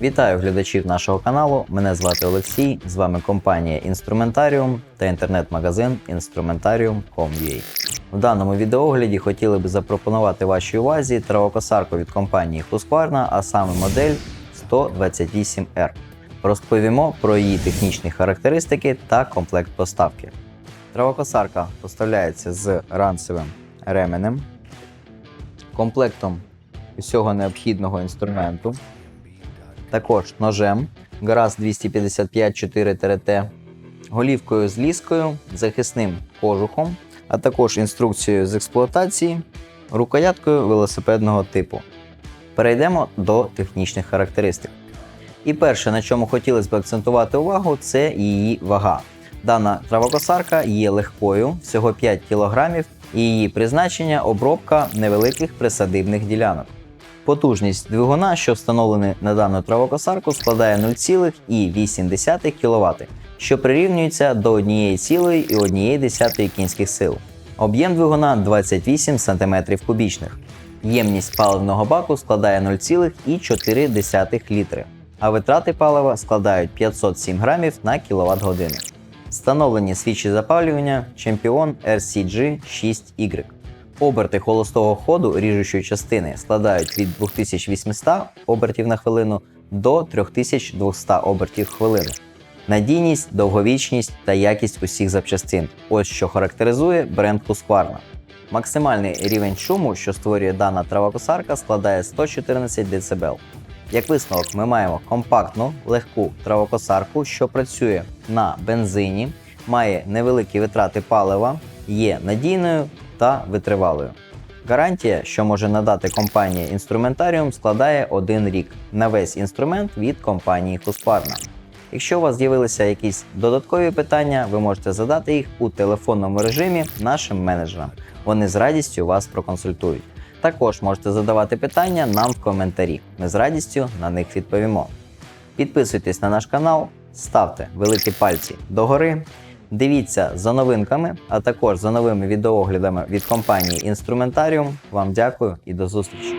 Вітаю глядачів нашого каналу. Мене звати Олексій. З вами компанія Інструментаріум та інтернет-магазин Instrumentarium.com.ua. В даному відеогляді хотіли б запропонувати вашій увазі травокосарку від компанії Husqvarna, а саме модель 128R. Розповімо про її технічні характеристики та комплект поставки. Травокосарка поставляється з ранцевим ременем, комплектом усього необхідного інструменту, також ножем Гараз 255 4 голівкою з ліскою, захисним кожухом, а також інструкцією з експлуатації, рукояткою велосипедного типу. Перейдемо до технічних характеристик. І перше, на чому хотілося б акцентувати увагу, це її вага. Дана травокосарка є легкою, всього 5 кг, і її призначення обробка невеликих присадибних ділянок. Потужність двигуна, що встановлений на дану травокосарку, складає 0,8 кВт, що прирівнюється до 1,1 кінських сил. Об'єм двигуна 28 см кубічних. Ємність паливного баку складає 0,4 літри, а витрати палива складають 507 грамів на кВт годину. Встановлені свічі запалювання Чемпіон RCG 6Y. Оберти холостого ходу ріжучої частини складають від 2800 обертів на хвилину до 3200 обертів в хвилину. Надійність, довговічність та якість усіх запчастин ось що характеризує бренд Husqvarna. Максимальний рівень шуму, що створює дана травокосарка, складає 114 дБ. Як висновок, ми маємо компактну, легку травокосарку, що працює на бензині, має невеликі витрати палива, є надійною та витривалою. Гарантія, що може надати компанія Instrumentarium, складає один рік на весь інструмент від компанії Husqvarna. Якщо у вас з'явилися якісь додаткові питання, ви можете задати їх у телефонному режимі нашим менеджерам. Вони з радістю вас проконсультують. Також можете задавати питання нам в коментарі. Ми з радістю на них відповімо. Підписуйтесь на наш канал, ставте великі пальці догори. Дивіться за новинками, а також за новими відеооглядами від компанії Інструментаріум. Вам дякую і до зустрічі!